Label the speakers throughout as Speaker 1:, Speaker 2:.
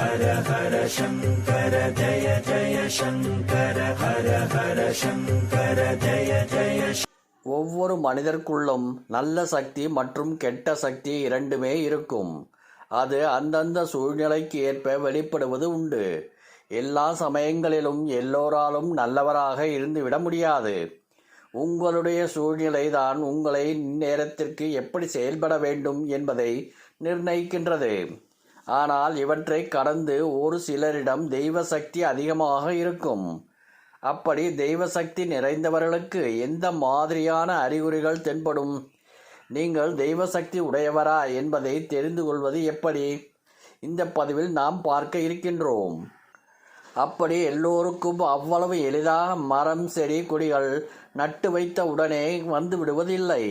Speaker 1: ஹர ஹர சங்கர ஜய ஜய சங்கர ஹர ஹர சங்கர ஜய ஜய
Speaker 2: ஒவ்வொரு மனிதருக்குள்ளும் நல்ல சக்தி மற்றும் கெட்ட சக்தி இரண்டுமே இருக்கும். அது அந்தந்த சூழ்நிலைக்கு ஏற்ப வெளிப்படுவது உண்டு. எல்லா சமயங்களிலும் எல்லோராலும் நல்லவராக இருந்துவிட முடியாது. உங்களுடைய சூழ்நிலை தான் உங்களை நேரத்திற்கு எப்படி செயல்பட வேண்டும் என்பதை நிர்ணயிக்கின்றது. ஆனால் இவற்றை கடந்து ஒரு சிலரிடம் தெய்வ சக்தி அதிகமாக இருக்கும். அப்படி தெய்வ சக்தி நிறைந்தவர்களுக்கு எந்த மாதிரியான அறிகுறிகள் தென்படும்? நீங்கள் தெய்வ சக்தி உடையவரா என்பதை தெரிந்து கொள்வது எப்படி? இந்த பதிவில் நாம் பார்க்க இருக்கின்றோம். அப்படி எல்லோருக்கும் அவ்வளவு எளிதாக மரம் செடி கொடிகள் நட்டு வைத்த உடனே வந்து விடுவதில்லை.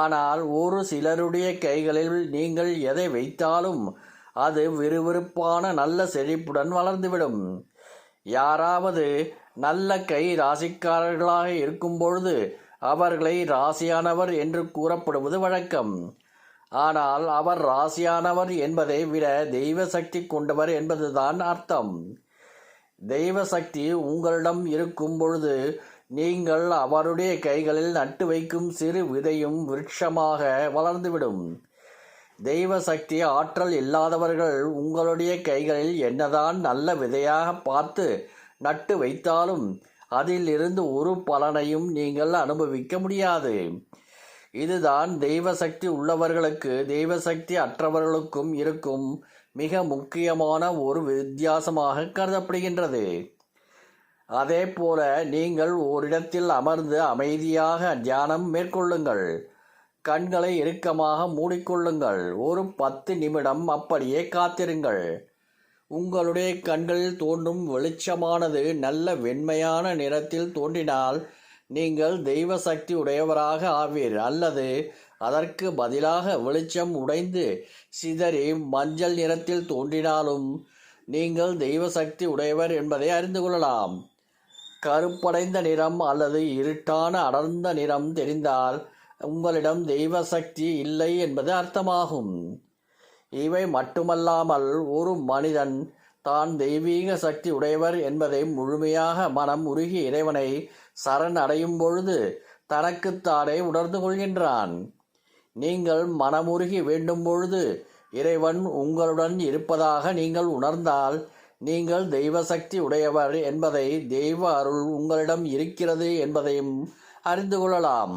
Speaker 2: ஆனால் ஒரு சிலருடைய கைகளில் நீங்கள் எதை வைத்தாலும் அது விறுவிறுப்பான நல்ல செழிப்புடன் வளர்ந்துவிடும். யாராவது நல்ல கை ராசிக்காரர்களாக இருக்கும் பொழுது அவர்களை ராசியானவர் என்று கூறப்படுவது வழக்கம். ஆனால் அவர் ராசியானவர் என்பதை விட தெய்வ சக்தி கொண்டவர் என்பதுதான் அர்த்தம். தெய்வ சக்தி உங்களிடம் இருக்கும் பொழுது நீங்கள் அவருடைய கைகளில் நட்டு வைக்கும் சிறு விதையும் விருட்சமாக வளர்ந்துவிடும். தெய்வ சக்தி ஆற்றல் இல்லாதவர்கள் உங்களுடைய கைகளில் என்னதான் நல்ல விதையாக பார்த்து நட்டு வைத்தாலும் அதில் இருந்து ஒரு பலனையும் நீங்கள் அனுபவிக்க முடியாது. இதுதான் தெய்வ சக்தி உள்ளவர்களுக்கு தெய்வ சக்தி அற்றவர்களுக்கும் இருக்கும் மிக முக்கியமான ஒரு வித்தியாசமாக கருதப்படுகின்றது. அதே போல நீங்கள் ஓரிடத்தில் அமர்ந்து அமைதியாக தியானம் மேற்கொள்ளுங்கள். கண்களை இறுக்கமாக மூடிக்கொள்ளுங்கள். ஒரு பத்து நிமிடம் அப்படியே காத்திருங்கள். உங்களுடைய கண்களில் தோன்றும் வெளிச்சமானது நல்ல வெண்மையான நிறத்தில் தோன்றினால் நீங்கள் தெய்வ சக்தி உடையவராக ஆவீர். அல்லது அதற்கு பதிலாக வெளிச்சம் உடைந்து சிதறி மஞ்சள் நிறத்தில் தோன்றினாலும் நீங்கள் தெய்வ சக்தி உடையவர் என்பதை அறிந்து கொள்ளலாம். கருப்படைந்த நிறம் அல்லது இருட்டான அடர்ந்த நிறம் தெரிந்தால் உங்களிடம் தெய்வ சக்தி இல்லை என்பது அர்த்தமாகும். இவை மட்டுமல்லாமல் ஒரு மனிதன் தான் தெய்வீக சக்தி உடையவர் என்பதை முழுமையாக மனம் உருகி இறைவனை சரண் அடையும் பொழுது தனக்குத்தானே உணர்ந்து கொள்கின்றான். நீங்கள் மனமுருகி வேண்டும் பொழுது இறைவன் உங்களுடன் இருப்பதாக நீங்கள் உணர்ந்தால் நீங்கள் தெய்வ சக்தி உடையவர் என்பதை தெய்வ அருள் உங்களிடம் இருக்கிறது என்பதையும் அறிந்து கொள்ளலாம்.